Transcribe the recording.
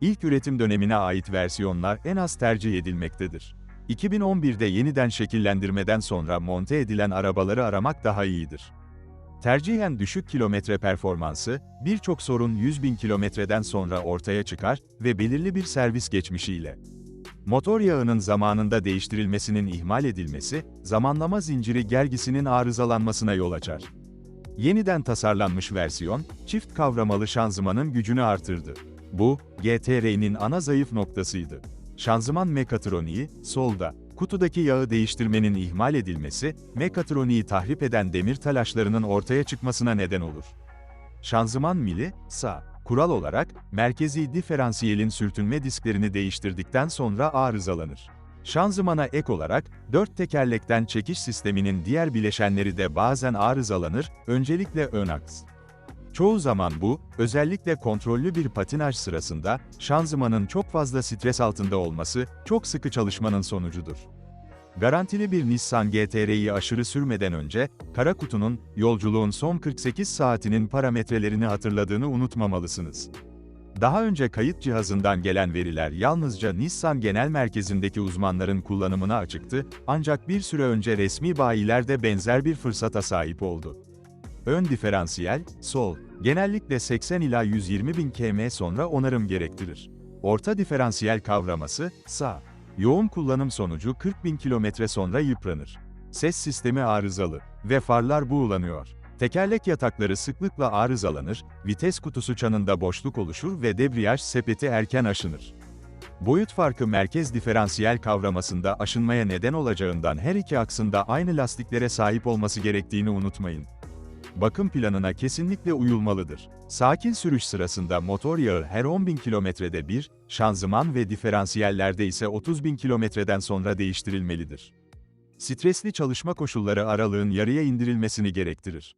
İlk üretim dönemine ait versiyonlar en az tercih edilmektedir. 2011'de yeniden şekillendirmeden sonra monte edilen arabaları aramak daha iyidir. Tercihen düşük kilometre performansı, birçok sorun 100 bin kilometreden sonra ortaya çıkar ve belirli bir servis geçmişiyle. Motor yağının zamanında değiştirilmesinin ihmal edilmesi, zamanlama zinciri gergisinin arızalanmasına yol açar. Yeniden tasarlanmış versiyon, çift kavramalı şanzımanın gücünü artırdı. Bu, GT-R'nin ana zayıf noktasıydı. Şanzıman mekatroniği, solda, kutudaki yağı değiştirmenin ihmal edilmesi, mekatroniği tahrip eden demir talaşlarının ortaya çıkmasına neden olur. Şanzıman mili, sağ. Kural olarak, merkezi diferansiyelin sürtünme disklerini değiştirdikten sonra arızalanır. Şanzımana ek olarak, dört tekerlekten çekiş sisteminin diğer bileşenleri de bazen arızalanır, öncelikle ön aks. Çoğu zaman bu, özellikle kontrollü bir patinaj sırasında, şanzımanın çok fazla stres altında olması, çok sıkı çalışmanın sonucudur. Garantili bir Nissan GT-R'yi aşırı sürmeden önce, kara kutunun, yolculuğun son 48 saatinin parametrelerini hatırladığını unutmamalısınız. Daha önce kayıt cihazından gelen veriler yalnızca Nissan Genel Merkezi'ndeki uzmanların kullanımına açıktı, ancak bir süre önce resmi bayiler de benzer bir fırsata sahip oldu. Ön diferansiyel, sol, genellikle 80 ila 120 bin km sonra onarım gerektirir. Orta diferansiyel kavraması, sağ. Yoğun kullanım sonucu 40 bin kilometre sonra yıpranır. Ses sistemi arızalı ve farlar buğulanıyor. Tekerlek yatakları sıklıkla arızalanır, vites kutusu çanında boşluk oluşur ve debriyaj sepeti erken aşınır. Boyut farkı merkez diferansiyel kavramasında aşınmaya neden olacağından her iki aksında aynı lastiklere sahip olması gerektiğini unutmayın. Bakım planına kesinlikle uyulmalıdır. Sakin sürüş sırasında motor yağı her 10.000 kilometrede bir, şanzıman ve diferansiyellerde ise 30.000 kilometreden sonra değiştirilmelidir. Stresli çalışma koşulları aralığın yarıya indirilmesini gerektirir.